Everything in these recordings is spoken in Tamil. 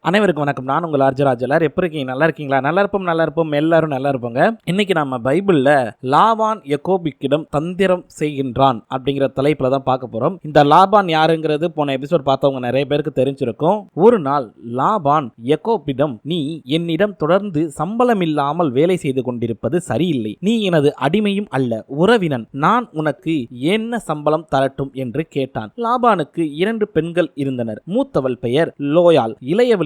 அனைவருக்கும் வணக்கம். நான் உங்கள் ஆர்ஜராஜ் எல்லாரும் எப்படி இருக்கீங்க? நல்லா இருக்கீங்களா? நல்லா இருப்போம் நல்லா இருப்போம். எல்லாரும் நல்லா இருப்போங்க. இன்னைக்கு நம்ம பைபிள்ல லாபான் எக்கோபிக்கிடம் தந்திரம் செய்கின்றான் அப்படிங்கிற தலைப்பில் தான் பார்க்க போறோம். இந்த லாபான் யாருங்கிறது போன எபிசோட் பார்த்தவங்க நிறைய பேருக்கு தெரிஞ்சிருக்கும். ஒரு நாள் லாபான் எக்கோபிடம் நீ என்னிடம் தொடர்ந்து சம்பளம் இல்லாமல் வேலை செய்து கொண்டிருப்பது சரியில்லை. நீ எனது அடிமையும் அல்ல உறவினன். நான் உனக்கு என்ன சம்பளம் தரட்டும்? என்று கேட்டான். லாபானுக்கு இரண்டு பெண்கள் இருந்தனர். மூத்தவள் பெயர் லோயால்.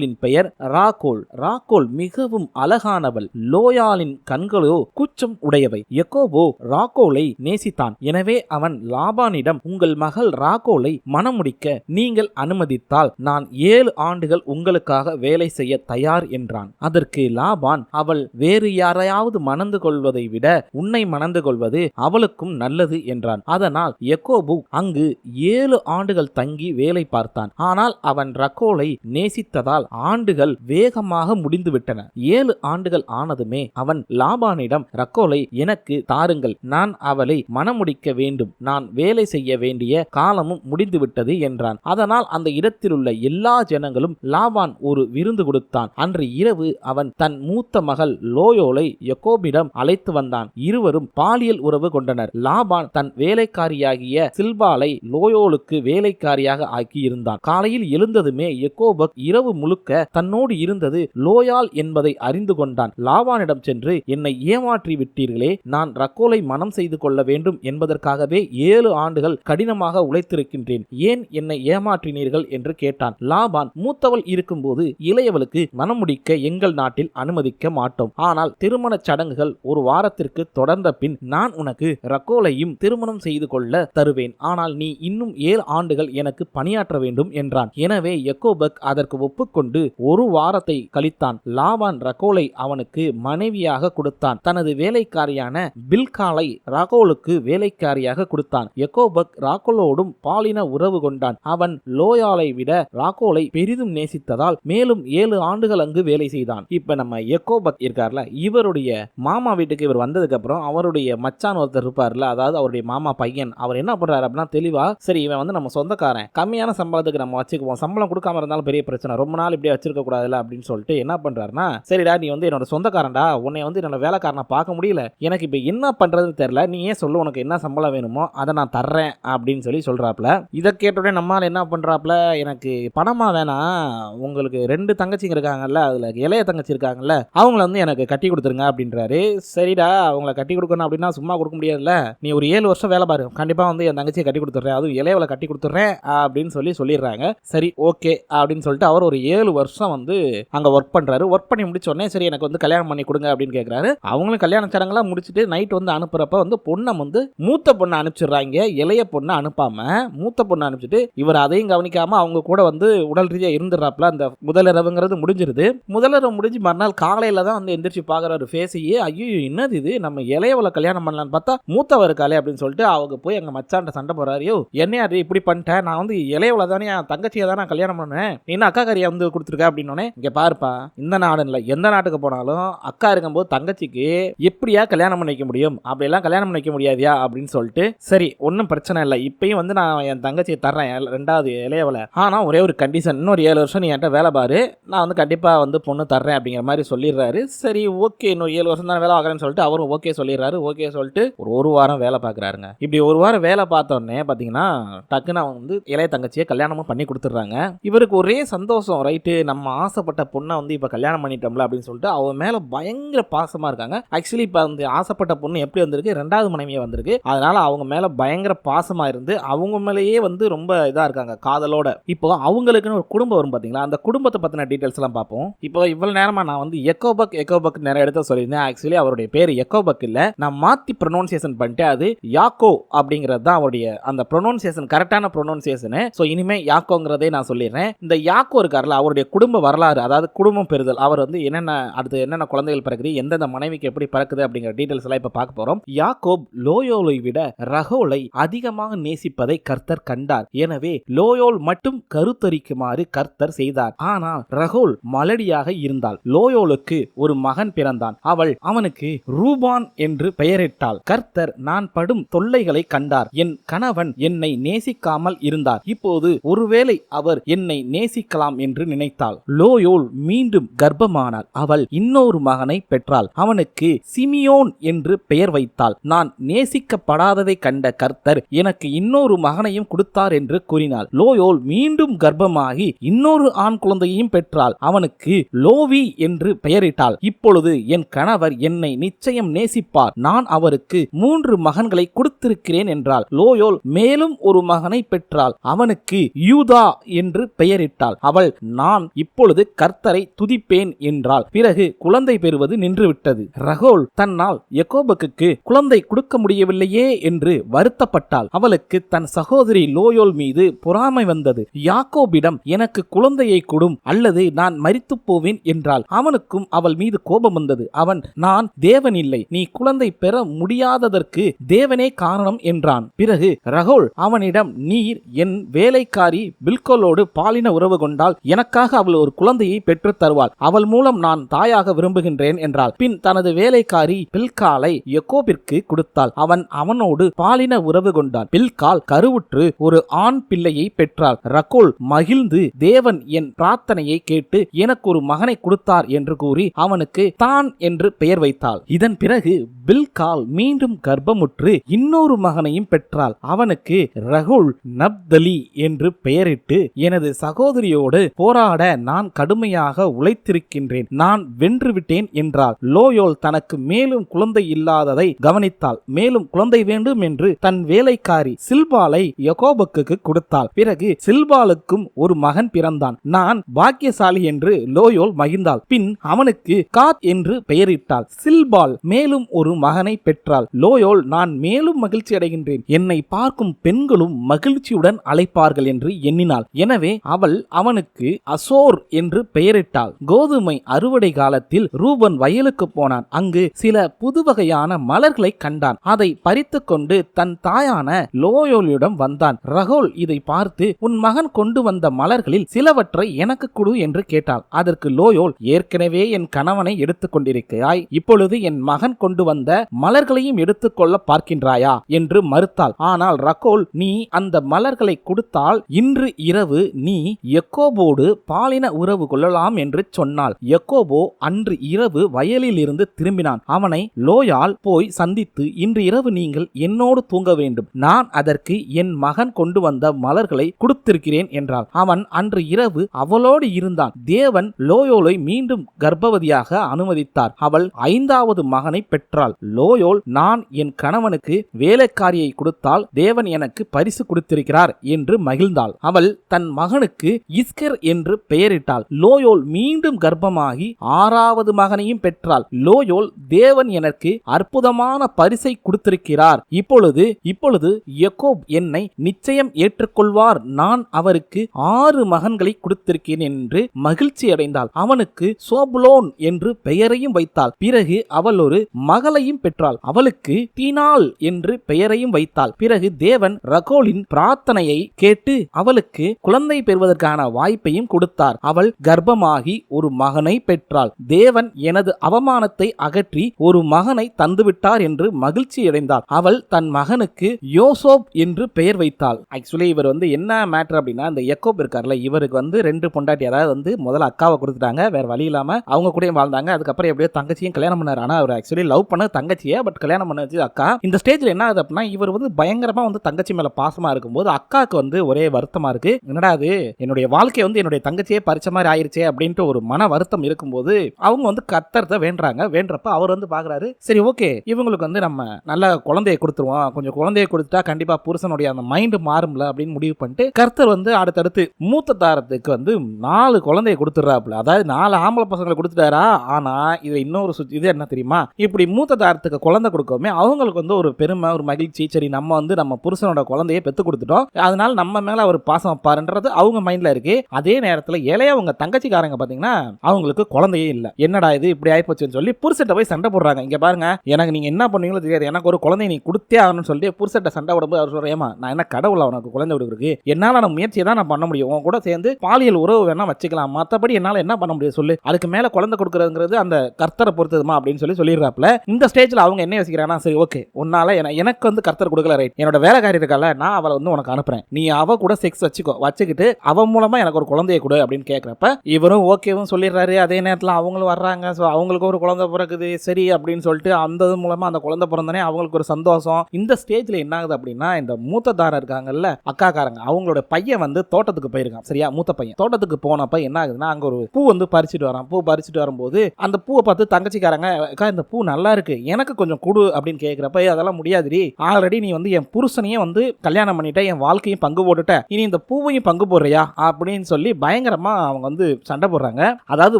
இளையவளின் பெயர் ராகோல். ராகோல் மிகவும் அழகானவள். லோயாலின் கண்களோ குச்சம் உடையவை. எக்கோபோ ராகோலை நேசித்தான். எனவே அவன் லாபானிடம் உங்கள் மகள் ராகோலை மணமுடிக்க நீங்கள் அனுமதித்தால் நான் ஏழு ஆண்டுகள் உங்களுக்காக வேலை செய்ய தயார் என்றான். அதற்கு லாபான் அவள் வேறு யாரையாவது மணந்து கொள்வதை விட உன்னை மணந்து கொள்வது அவளுக்கும் நல்லது என்றான். அதனால் எக்கோபு அங்கு ஏழு ஆண்டுகள் தங்கி வேலை பார்த்தான். ஆனால் அவன் ரகோலை நேசித்ததால் ஆண்டுகள் வேகமாக முடிந்துவிட்டன. ஏழு ஆண்டுகள் ஆனதுமே அவன் லாபானிடம் ரக்கோலை எனக்கு தாருங்கள். நான் அவளை மணமுடிக்க வேண்டும். நான் வேலை செய்ய வேண்டிய காலமும் முடிந்துவிட்டது என்றான். அதனால் அந்த இடத்திலுள்ள எல்லா ஜனங்களும் லாபான் ஒரு விருந்து கொடுத்தான். அன்று இரவு அவன் தன் மூத்த மகள் லோயோலை யக்கோபிடம் அழைத்து வந்தான். இருவரும் பாலியல் உறவு கொண்டனர். லாபான் தன் வேலைக்காரியாகிய சில்பாலை லோயோலுக்கு வேலைக்காரியாக ஆக்கி இருந்தான் காலையில் எழுந்ததுமே யக்கோபக் இரவு முழுக்க தன்னோடு இருந்தது லோயால் என்பதை அறிந்து கொண்டான். லாவானிடம் சென்று என்னை ஏமாற்றி விட்டீர்களே நான் ரக்கோலை மனம் செய்து கொள்ள வேண்டும் என்பதற்காகவே ஏழு ஆண்டுகள் கடினமாக உழைத்திருக்கின்றேன். ஏன் என்னை ஏமாற்றினீர்கள்? என்று கேட்டான். லாபான் மூத்தவள் இருக்கும்போது இளையவளுக்கு மனம் முடிக்க எங்கள் நாட்டில் அனுமதிக்க மாட்டோம். ஆனால் திருமணச் சடங்குகள் ஒரு வாரத்திற்கு தொடர்ந்த பின் நான் உனக்கு ரக்கோலையும் திருமணம் செய்து கொள்ள தருவேன். ஆனால் நீ இன்னும் ஏழு ஆண்டுகள் எனக்கு பணியாற்ற வேண்டும் என்றான். எனவே எக்கோபக் அதற்கு ஒப்புக்கொண்டு ஒரு வாரத்தை கழித்தான். லாவான் ரகோலை அவனுக்கு மனைவியாக கொடுத்தான். தனது வேலைக்காரியான பில்காலை ரகோலுக்கு வேலைக்காரியாக கொடுத்தான். எக்கோபக் ராகோலோடும் பாலின உறவு கொண்டான். அவன் லோயாலை விட ராகோலை பெரிதும் நேசித்ததால் மேலும் ஏழு ஆண்டுகள் அங்கு வேலை செய்தான். இப்ப நம்ம எக்கோபக் இருக்கார்ல இவருடைய மாமா வீட்டுக்கு இவர் வந்ததுக்கு அப்புறம் அவருடைய மச்சான் ஒருத்தர் இருப்பார்ல அதாவது அவருடைய மாமா பையன் அவர் என்ன பண்றாரு அப்படின்னா தெளிவா சரி இவன் வந்து நம்ம சொந்தக்காரன் கம்மியான சம்பளத்துக்கு நம்ம வச்சுக்குவோம் சம்பளம் கொடுக்காம இருந்தாலும் பெரிய பிரச்சனை ரொம்ப நாள் இப்படியே வச்சிருக்கக்கூடாதுல அப்படின்னு சொல்லிட்டு என்ன பண்ணுறாருன்னா சரிடா நீ வந்து என்னோட சொந்தக்காரன்டா உன்னை வந்து என்னோட வேலைக்காரனை பார்க்க முடியல. எனக்கு இப்போ என்ன பண்ணுறதுன்னு தெரில நீ ஏன் சொல்லு உனக்கு என்ன சம்பளம் வேணுமோ அதை நான் தர்றேன் அப்படின்னு சொல்லி சொல்கிறாப்புல இதை கேட்டோடனே நம்மால் என்ன பண்ணுறாப்புல எனக்கு பணமாக வேணாம் உங்களுக்கு ரெண்டு தங்கச்சிங்க இருக்காங்கல்ல அதில் இளைய தங்கச்சி இருக்காங்கல்ல அவங்கள வந்து எனக்கு கட்டி கொடுத்துருங்க அப்படின்றாரு. சரிடா அவங்கள கட்டி கொடுக்கணும் அப்படின்னா சும்மா கொடுக்க முடியாதுல்ல. நீ ஒரு ஏழு வருஷம் வேலை பாரு. கண்டிப்பாக வந்து என் தங்கச்சியை கட்டி கொடுத்துட்றேன். அதுவும் இளையவளை கட்டி கொடுத்துட்றேன் அப்படின்னு சொல்லி சொல்லிடுறாங்க. சரி ஓகே அப்படின்னு சொல்லிட்டு அவர் ஒரு ஏழு வருஷம் வந்து அங்க ஒர்க் பண்ணுறாரு ஒர்க் பண்ணி முடிச்ச உடனே சரி எனக்கு வந்து கல்யாணம் பண்ணி கொடுங்க அப்படின்னு கேட்குறாரு அவங்களும் கல்யாண சடங்கெல்லாம் முடிச்சுட்டு நைட் வந்து அனுப்புறப்ப வந்து பொண்ணை வந்து மூத்த பொண்ணை அனுப்பிச்சிடுறாங்க. இளைய பொண்ணை அனுப்பாம மூத்த பொண்ணை அனுப்பிச்சிட்டு இவர் அதையும் கவனிக்காம அவங்க கூட வந்து உடல் ரீதியாக இருந்துடுறாப்புல. அந்த முதலிரவுங்கிறது முடிஞ்சிருது. முதலிரவு முடிஞ்சு மறுநாள் காலையில தான் வந்து எந்திரிச்சு பார்க்குறாரு ஃபேஸையே ஐயோ என்னது இது? நம்ம இளையவளை கல்யாணம் பண்ணலான்னு பார்த்தா மூத்தவர் இருக்காளே அப்படின்னு சொல்லிட்டு அவங்க போய் எங்கள் மச்சான்ட்ட சண்டை போறாரு யோ என்னையா அது இப்படி பண்ணிட்டேன் நான் வந்து இளையவளை தானே என் தங்கச்சியை தானே கல்யாணம் பண்ணேன். நீ என்ன அக்கா கறியை வந்து கொடுத்துருக்க அப்படின்னோடனே இங்க பாருப்பா இந்த நாடு இல்லை எந்த நாட்டுக்கு போனாலும் அக்கா இருக்கும்போது தங்கச்சிக்கு எப்படியா கல்யாணம் பண்ண வைக்க முடியும்? அப்படியெல்லாம் கல்யாணம் பண்ண வைக்க முடியாதியா? அப்படின்னு சொல்லிட்டு சரி ஒன்றும் பிரச்சனை இல்லை. இப்பயும் வந்து நான் என் தங்கச்சியை தர்றேன் ரெண்டாவது இளையவளை. ஆனால் ஒரே ஒரு கண்டிஷன் இன்னொரு ஏழு வருஷம் நீ என்கிட்ட வேலை பாரு. நான் வந்து கண்டிப்பாக வந்து பொண்ணு தர்றேன் அப்படிங்கிற மாதிரி சொல்லிடுறாரு. சரி ஓகே இன்னொரு ஏழு வருஷம் தான் வேலை பார்க்குறேன்னு சொல்லிட்டு அவரும் ஓகே சொல்லிடுறாரு. ஓகே சொல்லிட்டு ஒரு ஒரு வாரம் வேலை பார்க்குறாருங்க. இப்படி ஒரு வாரம் வேலை பார்த்தோன்னே பார்த்தீங்கன்னா டக்குன்னு அவங்க வந்து இளைய தங்கச்சியை கல்யாணமும் பண்ணி கொடுத்துட்றாங்க. இவருக்கு ஒரே சந்தோஷம் ரைட்டு நம்ம ஆசைப்பட்ட பொண்ணை வந்து இப்போ கல்யாணம் பண்ணிட்டோம்ல அப்படின்னு சொல்லிட்டு அவன் மேலே பயங்கர பாசமாக இருக்காங்க. ஆக்சுவலி இப்போ அந்த ஆசைப்பட்ட பொண்ணு எப்படி வந்திருக்கு? ரெண்டாவது மனைவியாக வந்திருக்கு. அதனால அவங்க மேலே பயங்கர பாசமாக இருந்து அவங்க மேலேயே வந்து ரொம்ப இதாக இருக்காங்க காதலோட. இப்போ அவங்களுக்குன்னு ஒரு குடும்பம் வரும் பார்த்தீங்களா அந்த குடும்பத்தை பற்றின டீட்டெயில்ஸ் எல்லாம் பார்ப்போம். இப்போ இவ்வளோ நேரமாக நான் வந்து எக்கோபக் எக்கோபக் நிறைய இடத்த சொல்லியிருந்தேன். ஆக்சுவலி அவருடைய பேர் எக்கோபக் இல்லை. நான் மாற்றி ப்ரொனவுன்சியேஷன் பண்ணிட்டு அது யாக்கோ அப்படிங்கிறது தான் அவருடைய அந்த ப்ரொனவுன்சியேஷன் கரெக்டான ப்ரொனவுன்சியேஷனு ஸோ இனிமேல் யாக்கோங்கிறதே நான் சொல்லிடுறேன். இந்த யாக்கோ இருக்கார்ல அவருடைய குடும்ப வரலாறு அதாவது குடும்பம் பெறுதல் அவர் வந்து என்னென்ன அடுத்து என்னென்ன குழந்தைகள் பிறகுது எந்தெந்த மனைவிக்கு எப்படி பிறக்குது அப்படிங்கிற டீட்டெயில்ஸ் எல்லாம் இப்போ பார்க்க போறோம். யாக்கோப் லோயோலை விட ரகோலை அதிகமாக நேசிப்பதை கர்த்தர் கண்டார். எனவே லோயோல் மட்டும் கருத்தரிக்குமாறு கர்த்தர் செய்தார். ஆனால் ரகோல் மலடியாக இருந்தாள். லோயோலுக்கு ஒரு மகன் பிறந்தான். அவள் அவனுக்கு ரூபான் என்று பெயரிட்டாள். கர்த்தர் நான் படும் தொல்லைகளை கண்டார். என் கணவன் என்னை நேசிக்காமல் இருந்தார். இப்போது ஒருவேளை அவர் என்னை நேசிக்கலாம் என்று நினை நினைத்தாள். லோயோல் மீண்டும் கர்ப்பமானாள். அவள் இன்னொரு மகனை பெற்றாள். அவனுக்கு சிமியோன் என்று பெயர் வைத்தாள். நான் நேசிக்கப்படாததை கண்ட கர்த்தர் எனக்கு இன்னொரு மகனையும் கொடுத்தார் என்று கூறினாள். லோயோல் மீண்டும் கர்ப்பமாகி இன்னொரு ஆண் குழந்தையையும் பெற்றாள். அவனுக்கு லோவி என்று பெயரிட்டாள். இப்பொழுது என் கணவர் என்னை நிச்சயம் நேசிப்பார். நான் அவருக்கு மூன்று மகன்களை கொடுத்திருக்கிறேன் என்றாள். லோயோல் மேலும் ஒரு மகனை பெற்றாள். அவனுக்கு யூதா என்று பெயரிட்டாள். அவள் நான் இப்பொழுது கர்த்தரை துதிப்பேன் என்றாள். பிறகு குழந்தை பெறுவது நின்றுவிட்டது. ரகோல் தன்னால் எகோபக்கு குழந்தை கொடுக்க முடியவில்லையே என்று வருத்தப்பட்டாள். அவளுக்கு தன் சகோதரி லோயோல் மீது பொறாமை வந்தது. யாக்கோபிடம் எனக்கு குழந்தையை கொடும் அல்லது நான் மரித்துப் போவேன் என்றாள். அவனுக்கும் அவள் மீது கோபம் வந்தது. அவன் நான் தேவன் இல்லை. நீ குழந்தை பெற முடியாததற்கு தேவனே காரணம் என்றான். பிறகு ரகோல் அவனிடம் நீர் என் வேலைக்காரி பில்கோலோடு பாலின உறவு கொண்டால் எனக்காக அவள் ஒரு குழந்தையை பெற்றுத் தருவாள். அவள் மூலம் நான் தாயாக விரும்புகின்றேன் என்றாள். பின் தனது வேலைக்காரி பில்காலை எக்கோபிற்கு கொடுத்தாள். அவன் அவனோடு பாலின உறவு கொண்டான். பில்கால் கருவுற்று ஒரு ஆண் பிள்ளையை பெற்றாள். ரகோல் மகிழ்ந்து தேவன் என் பிரார்த்தனையை கேட்டு எனக்கு ஒரு மகனை கொடுத்தார் என்று கூறி அவனுக்கு தான் என்று பெயர் வைத்தாள். இதன் பிறகு பில்கால் மீண்டும் கர்ப்பமுற்று இன்னொரு மகனையும் பெற்றாள். அவனுக்கு ரகுல் நப்தலி என்று பெயரிட்டு எனது சகோதரியோடு போராட நான் கடுமையாக உழைத்திருக்கின்றேன். நான் வென்றுவிட்டேன் என்றாள். லோயோல் தனக்கு மேலும் குழந்தை இல்லாததை கவனித்தாள். மேலும் குழந்தை வேண்டும் என்று தன் வேலைக்காரி சில்பாலை யகோபக்கு கொடுத்தாள். பிறகு சில்பாலுக்கும் ஒரு மகன் பிறந்தான். நான் பாக்கியசாலி என்று லோயோல் மகிழ்ந்தாள். பின் அவனுக்கு காத் என்று பெயரிட்டாள். சில்பால் மேலும் ஒரு மகனை பெற்றாள். லோயோல் நான் மேலும் மகிழ்ச்சி அடைகின்றேன். என்னை பார்க்கும் பெண்களும் மகிழ்ச்சியுடன் அழைப்பார்கள் என்று எண்ணினாள். எனவே அவள் அவனுக்கு அசோர் என்று பெயரிட்டாள். கோதுமை அறுவடை காலத்தில் ரூபன் வயலுக்கு போனான். அங்கு சில புது வகையான மலர்களை கண்டான். அதை பறித்து கொண்டு தன் தாயான லோயோலிடம் வந்தான். ரகோல் இதை பார்த்து உன் மகன் கொண்டு வந்த மலர்களில் சிலவற்றை எனக்கு கொடு என்று கேட்டாள். அதற்கு லோயோல் ஏற்கனவே என் கணவனை எடுத்துக்கொண்டிருக்கிறாய் இப்பொழுது என் மகன் கொண்டு வந்த மலர்களையும் எடுத்துக்கொள்ள பார்க்கின்றாயா? என்று மறுத்தாள். ஆனால் ரகோல் நீ அந்த மலர்களை கொடுத்தால் இன்று இரவு நீ எக்கோபோடு பாலின உறவு கொள்ளலாம் என்று சொன்னாள். எக்கோபோ அன்று இரவு வயலில் இருந்து திரும்பினான். அவனை லோயால் போய் சந்தித்து இன்று இரவு நீங்கள் என்னோடு தூங்க வேண்டும். நான் அதற்கு என் மகன் கொண்டு வந்த மலர்களை கொடுத்திருக்கிறேன் என்றாள். அவன் அன்று இரவு அவளோடு இருந்தான். தேவன் லோயோலை மீண்டும் கர்ப்பவதியாக அனுமதித்தார். அவள் ஐந்தாவது மகனை பெற்றாள். லோயோல் நான் என் கணவனுக்கு வேலைக்காரியை கொடுத்தால் தேவன் எனக்கு பரிசு கொடுத்திருக்கிறார் என்று மகிழ்ந்தாள். அவள் தன் மகனுக்கு இஸ்கர் என்று பெயரிட்டாள் லோயோல் மீண்டும் கர்ப்பமாகி ஆறாவது மகனையும் பெற்றாள். லோயோல் தேவன் எனக்கு அற்புதமான பரிசை கொடுத்திருக்கிறார். இப்பொழுது இப்பொழுது எகோப் என்னை நிச்சயம் ஏற்றுக்கொள்வார். நான் அவருக்கு ஆறு மகன்களை கொடுத்திருக்கிறேன் என்று மகிழ்ச்சி அடைந்தாள். அவனுக்கு சோபுலோன் என்று பெயரையும் வைத்தாள். பிறகு அவள் ஒரு மகளையும் பெற்றாள். அவளுக்கு தீனாள் என்று பெயரையும் வைத்தாள். பிறகு தேவன் ரகோலின் பிரார்த்தனையை கேட்டு அவளுக்கு குழந்தை பெறுவதற்கான வாய்ப்பையும் கொடுத்தார். அவள் கர்ப்பமாகி ஒரு மகனை பெற்றாள். தேவன் எனது அவமானத்தை அகற்றி ஒரு மகனை தந்துவிட்டார் என்று மகிழ்ச்சி அடைந்தாள் அவள் தன் மகனுக்கு யோசோப் என்று பெயர் வைத்தாள். ஆக்சுவலி இவர் வந்து என்ன மேட்டர் அப்படின்னா இந்த எக்கோப் இருக்கார்ல இவருக்கு வந்து ரெண்டு பொண்டாட்டி அதாவது வந்து முதல்ல அக்காவை கொடுத்துட்டாங்க வேற வழி இல்லாம அவங்க கூடயும் வாழ்ந்தாங்க. அதுக்கப்புறம் எப்படியோ தங்கச்சியும் கல்யாணம் பண்ணார். ஆனா அவர் ஆக்சுவலி லவ் பண்ண தங்கச்சியை பட் கல்யாணம் பண்ண வச்சு அக்கா. இந்த ஸ்டேஜ்ல என்ன ஆகுது அப்படின்னா இவர் வந்து பயங்கரமா வந்து தங்கச்சி மேல பாசமா இருக்கும்போது அக்காவுக்கு வந்து ஒரே வருத்தமா இருக்கு. என்னடா அது என்னுடைய வாழ்க்கை வந்து என்னுடைய தங்கச்சியே பறிச்ச மாதிரி ஆயிருச்சே அப்படின்ட்டு ஒரு மன வருத்தம் இருக்கும்போது அவங்க வந்து கத்தரத்தை வேண்டுறாங்க. வேண்டப்ப அவர் வந்து பாக்குறாரு. சரி ஓகே. இவங்களுக்கு வந்து நம்ம நல்ல குழந்தைய கொடுத்துருவோம். கொஞ்சம் குழந்தைய கொடுத்துட்டா கண்டிப்பா புருஷனுடைய அந்த மைண்ட் மாறும்ல அப்படின்னு முடிவு பண்ணிட்டு கர்த்தர் வந்து அடுத்தடுத்து மூத்த தாரத்துக்கு வந்து நாலு குழந்தைய கொடுத்துட்றாப்புல. அதாவது நாலு ஆம்பளை பசங்களை கொடுத்துட்டாரா? ஆனா இது இன்னொரு சுத்தி இது என்ன தெரியுமா? இப்படி மூத்த தாரத்துக்கு குழந்தை கொடுக்கவுமே அவங்களுக்கு வந்து ஒரு பெருமை ஒரு மகிழ்ச்சி. சரி நம்ம வந்து நம்ம புருஷனோட குழந்தையை பெத்து கொடுத்துட்டோம். அதனால நம்ம மேல அவர் பாசம் வைப்பாருன்றது அவங்க மைண்ட்ல இருக்கு. அதே நேரத்தில் இளையவங்க தங்கச்சிக்காரங்க பார்த்தீங்கன்னா அவங்களுக்கு குழந்தையே இல்லை. என்னடா இது இப்படி ஆயிப்போச்சுன்னு சொல்லி புருஷட்ட போய் சண்டை போடுறாங்க. இங்கே பாருங்க எனக்கு நீங்கள் என்ன பண்ணுவீங்களோ தெரியாது. எனக்கு ஒரு குழந்தைய நீ கொடுத்தே ஆகணும்னு சொல்லி புருஷட்ட சண்டை விடும்போது அவர் சொல்ற ஏமா நான் என்ன கடவுள் அவனுக்கு குழந்தை விடுறதுக்கு என்னால் நான் முயற்சியை தான் நான் பண்ண முடியும். உன் கூட சேர்ந்து பாலியல் உறவு வேணா வச்சுக்கலாம். மற்றபடி என்னால் என்ன பண்ண முடியும் சொல்லு. அதுக்கு மேலே குழந்தை கொடுக்குறதுங்கிறது அந்த கர்த்தரை பொறுத்ததுமா? அப்படின்னு சொல்லி சொல்லிடுறாப்ல இந்த ஸ்டேஜில் அவங்க என்ன யோசிக்கிறாங்கன்னா சரி ஓகே உன்னால என- எனக்கு வந்து கர்த்தர் கொடுக்கல. ரைட் என்னோட வேலைக்காரி இருக்கால நான் அவளை வந்து உனக்கு அனுப்புறேன். நீ அவ கூட செக்ஸ் வச்சுக்கோ. வச்சுக்கிட்டு அவன் மூலமா எனக்கு ஒரு குழந்தையை கொடு கொடு அப்படின்னு கேட்குறப்ப இவரும் ஓகேவும் சொல்லிடுறாரு. அதே நேரத்தில் அவங்களும் வர்றாங்க. ஸோ அவங்களுக்கு ஒரு குழந்தை பிறக்குது. சரி அப்படின்னு சொல்லிட்டு அந்த இது மூலமாக அந்த குழந்தை பிறந்தனே அவங்களுக்கு ஒரு சந்தோஷம். இந்த ஸ்டேஜில் என்ன ஆகுது அப்படின்னா இந்த மூத்ததாரர் இருக்காங்கல்ல அக்காக்காரங்க அவங்களோட பையன் வந்து தோட்டத்துக்கு போயிருக்கான். சரியா? மூத்த பையன். தோட்டத்துக்கு போனப்ப என்ன ஆகுதுன்னா அங்கே ஒரு பூ வந்து பறிச்சுட்டு வரான். பூ பறிச்சுட்டு வரும்போது அந்த பூவை பார்த்து தங்கச்சிக்காரங்க அக்கா இந்த பூ நல்லா இருக்கு. எனக்கு கொஞ்சம் கொடு அப்படின்னு கேட்குறப்ப அதெல்லாம் முடியாதுடி. ஆல்ரெடி நீ வந்து என் புருஷனையும் வந்து கல்யாணம் பண்ணிட்ட என் வாழ்க்கையும் பங்கு போட்டுட்ட. இனி இந்த பூவையும் பங்கு போடுறியா? அப்படின்னு சொல்லி பயங்கரமா அவங்க வந்து சண்டை போடுறாங்க. அதாவது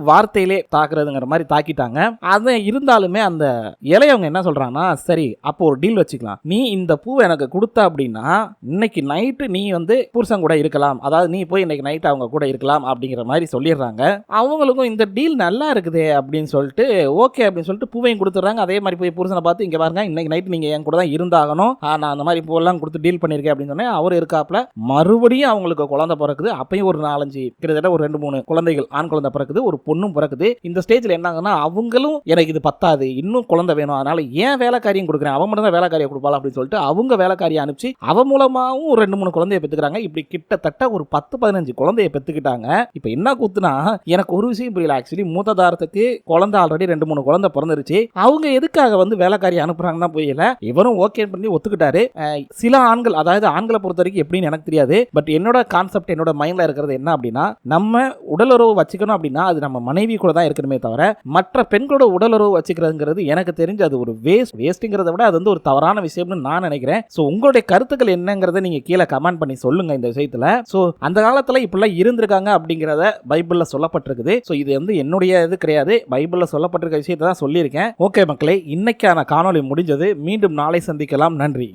வார்த்தையிலே தாக்குறதுங்கிற மாதிரி தாக்கிட்டாங்க. அது இருந்தாலுமே அந்த இலையவங்க என்ன சொல்றாங்கன்னா சரி அப்போ ஒரு டீல் வச்சுக்கலாம். நீ இந்த பூவை எனக்கு கொடுத்த அப்படின்னா இன்னைக்கு நைட்டு நீ வந்து புருஷன் கூட இருக்கலாம். அதாவது நீ போய் இன்னைக்கு நைட் அவங்க கூட இருக்கலாம் அப்படிங்கிற மாதிரி சொல்லிடுறாங்க. அவங்களுக்கும் இந்த டீல் நல்லா இருக்குதே அப்படின்னு சொல்லிட்டு ஓகே அப்படின்னு சொல்லிட்டு பூவையும் கொடுத்துட்றாங்க. அதே மாதிரி போய் புருஷனை பார்த்து இங்கே பாருங்க இன்னைக்கு நைட் நீங்கள் என் கூட தான் இருந்தாகணும். நான் அந்த மாதிரி பூவெல்லாம் கொடுத்து டீல் பண்ணியிருக்கேன் அப்படின்னு சொன்னேன் அவர் இருக்காப்புல. மறுபடியும் அவங்களுக்கு குழந்தை பிறக்குது. அப்பயும் ஒரு நாலஞ்சு கிட்டத்தட்ட ஒரு ரெண்டு மூணு குழந்தைகள் ஆண் குழந்தை பிறக்குது ஒரு பொண்ணும் பிறக்குது. இந்த ஸ்டேஜில் என்ன ஆகுதுன்னா அவங்களும் எனக்கு இது பத்தாது இன்னும் குழந்தை வேணும் அதனால ஏன் வேலைக்காரியும் கொடுக்குறேன்? அவன் மட்டும் தான் வேலைக்காரியை கொடுப்பாள் அப்படின்னு சொல்லிட்டு அவங்க வேலைக்காரியை அனுப்பிச்சு அவன் மூலமாகவும் ஒரு ரெண்டு மூணு குழந்தைய பெற்றுக்கிறாங்க. இப்படி கிட்டத்தட்ட ஒரு பத்து பதினஞ்சு குழந்தைய பெற்றுக்கிட்டாங்க. இப்போ என்ன கூத்துனா எனக்கு ஒரு விஷயம் புரியல ஆக்சுவலி மூத்ததாரத்துக்கு குழந்தை ஆல்ரெடி ரெண்டு மூணு குழந்தை பிறந்துருச்சு. அவங்க எதுக்காக வந்து வேலைக்காரி அனுப்புறாங்கன்னா புரியல. இவரும் ஓகே பண்ணி ஒத்துக்கிட்டாரு. சில ஆண்கள் அதாவது ஆண்களை பொறுத்த வரைக்கும் எப்படின்னு எனக்கு தெரியாது. பட் என்னோட கான்செப்ட் என்னோட மைண்ட்ல இருக்கிறது என்ன அப்படின்னா நம்ம உடலுறவு வச்சுக்கணும் அப்படின்னா அது நம்ம மனைவி கூட தான் இருக்கணுமே தவிர மற்ற பெண்களோட உடலுறவு வச்சுக்கிறதுங்கிறது எனக்கு தெரிஞ்சு அது ஒரு வேஸ்ட் வேஸ்ட்டுங்கிறத விட அது வந்து ஒரு தவறான விஷயம்னு நான் நினைக்கிறேன். ஸோ உங்களுடைய கருத்துக்கள் என்னங்கிறத நீங்கள் கீழே கமெண்ட் பண்ணி சொல்லுங்க இந்த விஷயத்தில். ஸோ அந்த காலத்தில் இப்படிலாம் இருந்திருக்காங்க அப்படிங்கிறத பைபிளில் சொல்லப்பட்டிருக்குது. ஸோ இது வந்து என்னுடைய இது கிடையாது. பைபிளில் சொல்லப்பட்டிருக்க விஷயத்தை தான் சொல்லியிருக்கேன். ஓகே மக்களே இன்னைக்கான காணொளி முடிஞ்சது. மீண்டும் நாளை சந்திக்கலாம். நன்றி.